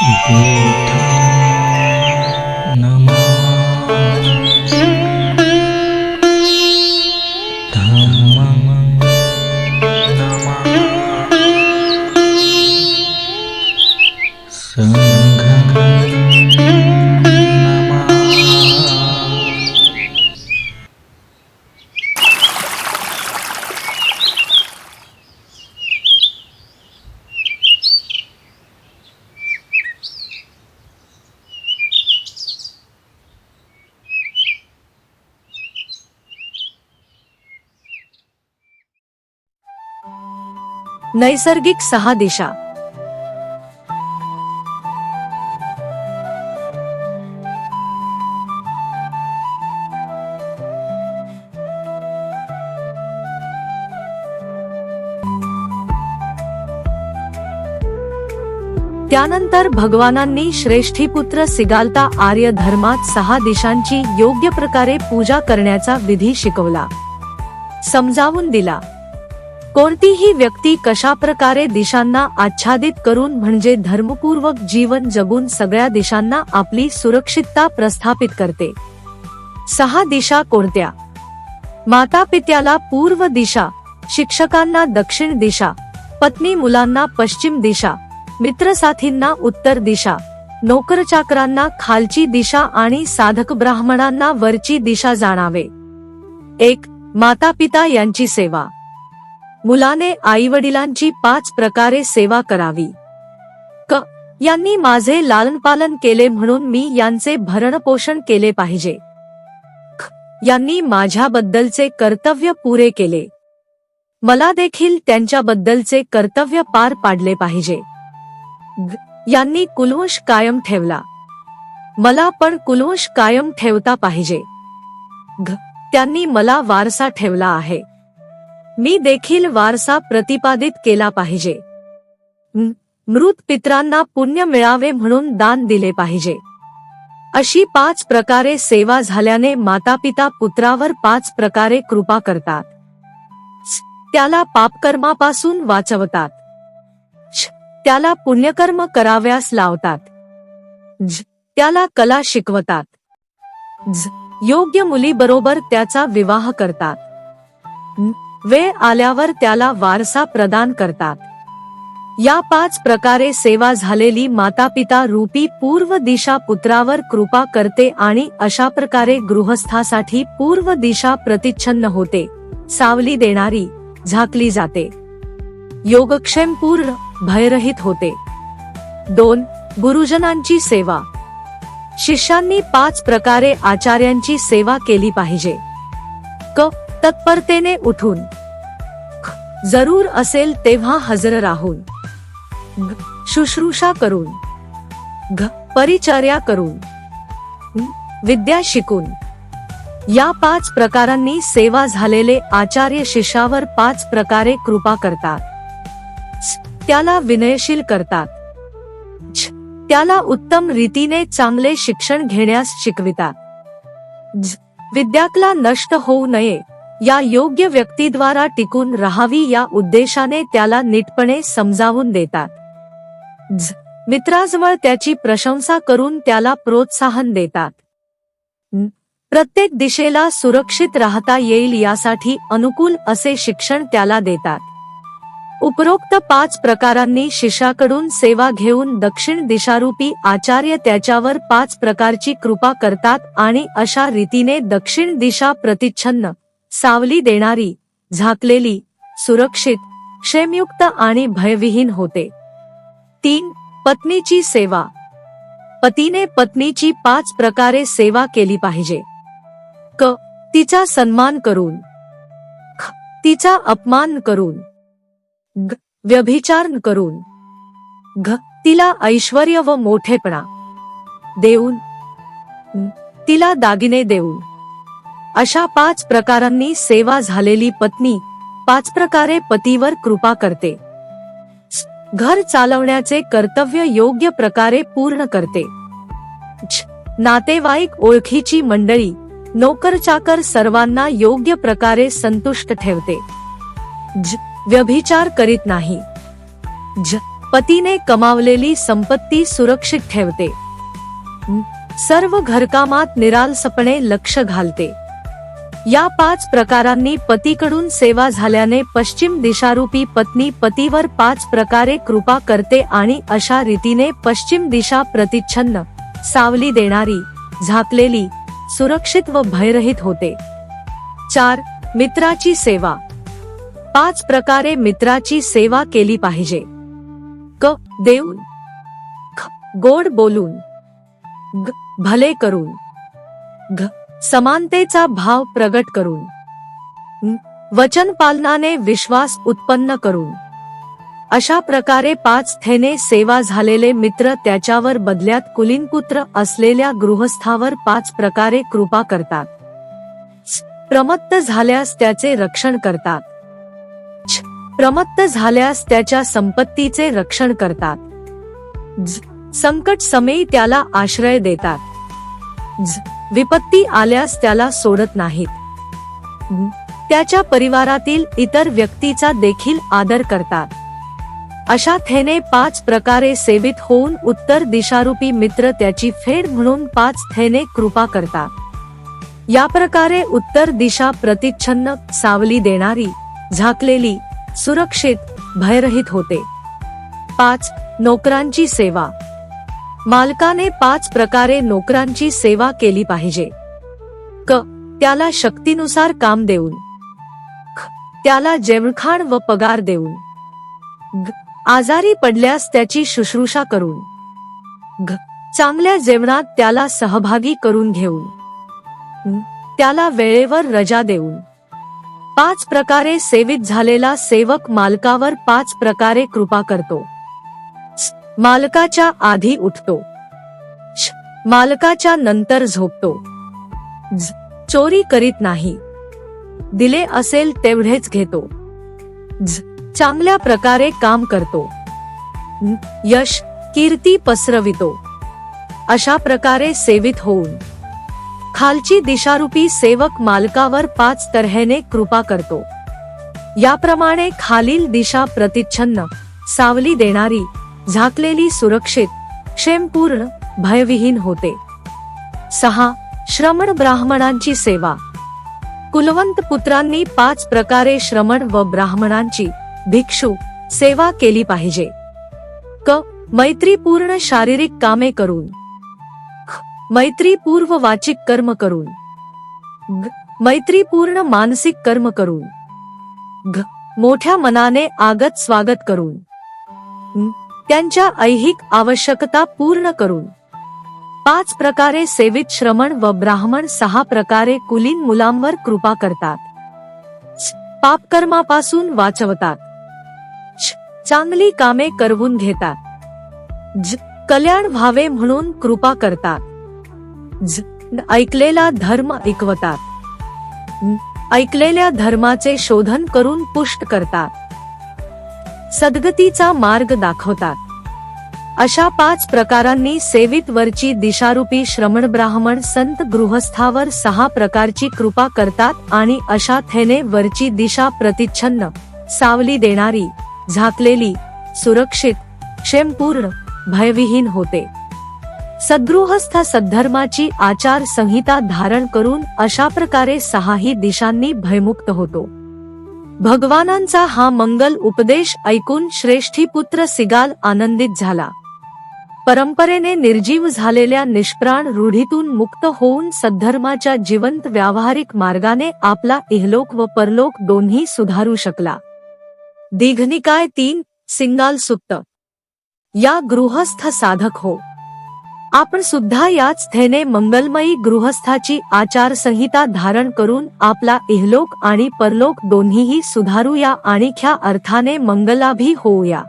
y नैसर्गिक सहा दिशा. त्यानंतर भगवानांनी श्रेष्ठीपुत्र सिगालता आर्य धर्मात सहा दिशांची योग्य प्रकारे पूजा करण्याचा विधी शिकवला. समजावून दिला. कोणतीही व्यक्ती कशा प्रकारे दिशांना आच्छादित करून म्हणजे धर्मपूर्वक जीवन जगून सगळ्या दिशांना आपली सुरक्षितता प्रस्थापित करते. सहा दिशा कोणत्या? माता पित्याला पूर्व दिशा शिक्षकांना दक्षिण दिशा पत्नी मुलांना पश्चिम दिशा मित्रसाथींना उत्तर दिशा नोकरचाकरांना खालची दिशा आणि साधक ब्राह्मणांना वरची दिशा जाणावे. एक माता पिता यांची सेवा. मुलाने आई वडिलांची पाच प्रकारे सेवा करावी. क. यांनी माझे लालनपालन केले म्हणून मी यांचे भरणपोषण केले पाहिजे. ख. यांनी माझ्याबद्दलचे कर्तव्य पुरे केले. मला देखील त्यांच्याबद्दलचे कर्तव्य पार पाडले पाहिजे. ग. यांनी कुलवंश कायम ठेवला. मला पण कुलवंश कायम ठेवता पाहिजे. घ त्यांनी मला वारसा ठेवला आहे. मी देखील वारसा प्रतिपादित केला पाहिजे. मृत पित्रांना पुण्य मिळावे म्हणून दान दिले पाहिजे. अशी पाच प्रकारे सेवा झाल्याने मातापिता पुत्रावर पाच प्रकारे कृपा करतात. त्याला पापकर्मापासून वाचवतात. त्याला पुण्यकर्म कराव्यास लावतात. त्याला कला शिकवतात. योग्य मुलीबरोबर त्याचा विवाह करतात. वेळ आल्यावर त्याला वारसा प्रदान करतात. या पाच प्रकारे सेवा झालेली मातापिता रूपी पूर्व दिशा पुत्रावर कृपा करते आणि अशा प्रकारे गृहस्थासाठी पूर्व दिशा प्रतिच्छन्न होते. सावली देणारी झाकली जाते. योगक्षेम पूर्ण भयरहित होते. दोन गुरुजनांची सेवा. शिष्यांनी पाच प्रकारे आचार्यांची सेवा केली पाहिजे. क तत्परतेने उठून. जरूर असेल तेव्हा हजर राहून. शुश्रूषा करून. घ परिचर्या करून. विद्या शिकून. या पाच प्रकारांनी सेवा झालेले आचार्य शिष्यावर पाच प्रकारे कृपा करतात. त्याला विनयशील करतात. छ, त्याला उत्तम रीतीने चांगले शिक्षण घेण्यास शिकवितात. ज, विद्याकला नष्ट होऊ नये. या योग्य व्यक्तीद्वारा टिकून राहावी या उद्देशाने त्याला नीटपणे समजावून देतात. मित्राजवळ त्याची प्रशंसा करून त्याला प्रोत्साहन देतात. प्रत्येक दिशेला सुरक्षित राहता येईल यासाठी अनुकूल असे शिक्षण त्याला देतात. उपरोक्त पाच प्रकारांनी शिष्याकडून सेवा घेऊन दक्षिण दिशारूपी आचार्य त्याच्यावर पाच प्रकारची कृपा करतात आणि अशा रीतीने दक्षिण दिशा प्रतिच्छन्न सावली देणारी झाकलेली सुरक्षित क्षेमयुक्त आणि भयविहीन होते. तीन पत्नीची सेवा. पतीने पत्नीची पाच प्रकारे सेवा केली पाहिजे. क तिचा सन्मान करून. ख तिचा अपमान करून. ग व्यभिचार करून. घ तिला ऐश्वर व मोठेपणा. देऊन. तिला दागिने देऊन. अशा पाच प्रकारांनी सेवा झालेली पत्नी पाच प्रकारे पतीवर कृपा करते. घर चालवण्याचे कर्तव्य योग्य प्रकारे पूर्ण करते. छ, नातेवाईक ओळखीची मंडळी नोकर चाकर सर्वांना योग्य प्रकारे संतुष्ट ठेवते. ज व्यभिचार करीत नाही. ज पतीने कमावलेली संपत्ती सुरक्षित ठेवते. सर्व घरकामात निरालसपणे लक्ष घालते. या पाच प्रकारांनी पतीकडून सेवा झाल्याने पश्चिम दिशारूपी पत्नी पतीवर पाच प्रकारे कृपा करते आणि अशा रीतीने पश्चिम दिशा प्रतिच्छन्न सावली देणारी झाकलेली सुरक्षित व भयरहित होते. चार मित्राची सेवा. पाच प्रकारे मित्राची सेवा केली पाहिजे. क देऊन. ख गोड बोलून. ग भले करून. घ समानतेचा भाव प्रगट करून. वचन पालनाने विश्वास उत्पन्न करून. अशा प्रकारे पाच थेने सेवा झालेले मित्र त्याच्यावर बदल्यात कुलीनपुत्र असलेल्या गृहस्थावर पाच प्रकारे कृपा करतात. प्रमत्त झाल्यास त्याचे रक्षण करतात. प्रमत्त झाल्यास त्याच्या संपत्तीचे रक्षण करतात. संकट समयी त्याला आश्रय देतात. झ, विपत्ती आल्यास त्याला सोडत नाहीत. त्याच्या परिवारातील इतर व्यक्तीचा देखील आदर करतात. अशा थेने पाच प्रकारे सेवित होऊन उत्तर दिशारूपी मित्र त्याची फेड म्हणून पाच थेने कृपा करतात. या प्रकारे उत्तर दिशा प्रतिच्छन्न सावली देणारी झाकलेली सुरक्षित भयरहित होते. पाच नोकरांची सेवा. मालकाने पाच प्रकारे नोकरांची सेवा केली पाहिजे. क. त्याला शक्तीनुसार काम देऊन. ख. त्याला जेवणखाण व पगार देऊन. ग आजारी पडल्यास त्याची शुश्रूषा करून. घ. चांगल्या जेवणात त्याला सहभागी करून घेऊन. त्याला वेळेवर रजा देऊन. पाच प्रकारे सेवित झालेला सेवक मालकावर पाच प्रकारे कृपा करतो. मालकाच्या आधी उठतो. श, मालकाच्या नंतर झोपतो. झ, चोरी करीत नाही. दिले असेल तेवढेच घेतो. झ, चांगल्या प्रकारे काम करतो. न, यश कीर्ती पसरवितो. अशा प्रकारे सेवित होऊन. खालची दिशारूपी सेवक मालकावर पाच तऱ्हेने कृपा करतो. याप्रमाणे खालील दिशा प्रतिच्छन्न सावली देणारी झाकलेली सुरक्षित क्षेमपूर्ण भयविहीन होते. सहा श्रमण ब्राह्मणांची सेवा. कुलवंत पुत्रांनी पाच प्रकारे श्रमण व ब्राह्मणांची भिक्षू सेवा केली पाहिजे. क मैत्रीपूर्ण शारीरिक कामे करून. मैत्रीपूर्व वाचिक कर्म करून. मैत्रीपूर्ण मानसिक कर्म करून. घ मोठ्या मनाने आगत स्वागत करून. त्यांच्या ऐहिक आवश्यकता पूर्ण करून. पाच प्रकारे सेवित श्रमण व ब्राह्मण सहा प्रकारे कुलीन मुलांवर कृपा करतात. पापकर्मापासून वाचवतात. छ, चांगली कामे करवून घेतात. ज कल्याण व्हावे म्हणून कृपा करतात. ज ऐकलेला धर्म ऐकवतात. ऐकलेल्या धर्माचे शोधन करून पुष्ट करतात. सद्गतीचा मार्ग दाखवतात. अशा पाच प्रकारांनी सेवित वरची दिशारूपी श्रमण ब्राह्मण संत गृहस्थावर सहा प्रकारची कृपा करतात आणि अशा थेने वरची दिशा प्रतिच्छन्न सावली देणारी झाकलेली सुरक्षित क्षेमपूर्ण भयविहीन होते. सद्गृहस्थ सद्धर्माची आचार संहिता धारण करून अशा प्रकारे सहाही दिशांनी भयमुक्त होतो. भगवानांचा हा मंगल उपदेश ऐकून श्रेष्ठी पुत्र सिगाल आनंदित झाला. परंपरेने निर्जीव झालेल्या निष्प्राण रूढीतून मुक्त होऊन सद्धर्माच्या जिवंत व्यावहारिक मार्गाने आपला इहलोक व परलोक दोन्ही सुधारू शकला. दीघनिकाय तीन सिंगाल सुत्त या गृहस्थ साधक हो. आपण सुद्धा याच थेने मंगलमयी गृहस्थाची आचारसंहिता धारण करून आपला इहलोक आणि परलोक दोन्हीही सुधारूया आणि ख्या अर्थाने मंगलाभी होऊया.